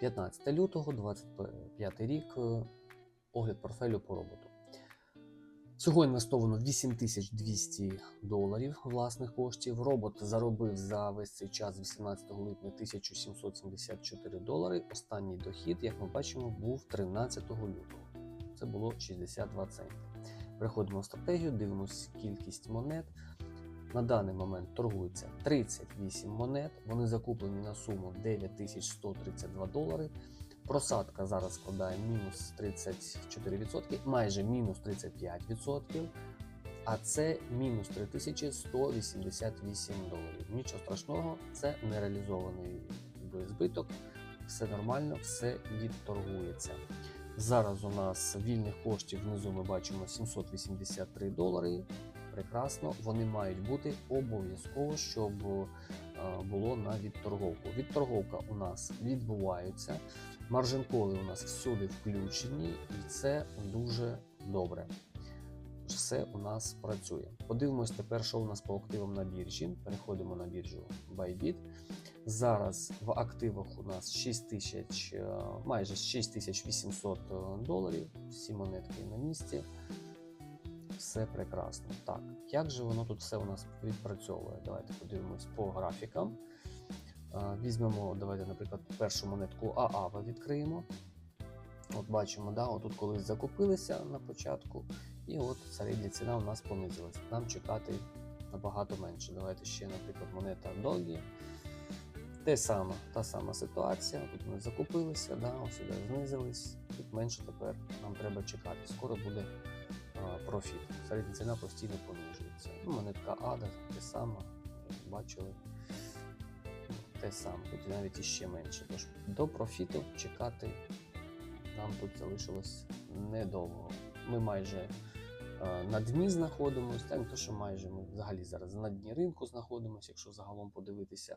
15 лютого, 25 рік, е, огляд портфелю по роботу. Всього інвестовано 8200 доларів власних коштів. Робот заробив за весь цей час 18 липня 1774 долари. Останній дохід, як ми бачимо, був 13 лютого. Це було 62 центи. Переходимо в стратегію, дивимося кількість монет. На даний момент торгується 38 монет. Вони закуплені на суму 9132 долари. Просадка зараз складає мінус 34%, майже мінус 35%. А це мінус 3188 доларів. Нічого страшного, це нереалізований збиток. Все нормально, все відторгується. Зараз у нас вільних коштів внизу ми бачимо 783 долари. Прекрасно, вони мають бути обов'язково, щоб е, було на відторговку. Відторговка у нас відбувається. Маржинколи у нас всюди включені, і це дуже добре. Все у нас працює. Подивимось тепер, що у нас по активам на біржі. Переходимо на біржу Bybit. Зараз в активах у нас 6 тисяч, е, майже 6800 доларів. Всі монетки на місці. Все прекрасно. Так, як же воно тут все у нас відпрацьовує? Давайте подивимось по графікам. Е, Візьмемо, давайте, наприклад, першу монетку ААВ відкриємо. От бачимо, да, отут колись закупилися на початку, і от середня ціна у нас понизилась. Нам чекати набагато менше. Давайте ще, наприклад, монета Догі. Те саме, та сама ситуація. Тут ми закупилися, да, сюди знизились. Тут менше тепер нам треба чекати. Скоро буде профіт. Середня ціна постійно понижується. Ну, монетка Ада те саме, бачили. Те саме, тут навіть іще менше. Тож до профіту чекати нам тут залишилось недовго. Ми майже е, на дні знаходимося, та не то, що майже ми взагалі зараз на дні ринку знаходимося, якщо загалом подивитися,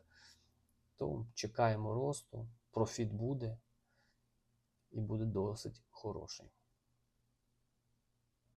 то чекаємо росту, профіт буде і буде досить хороший.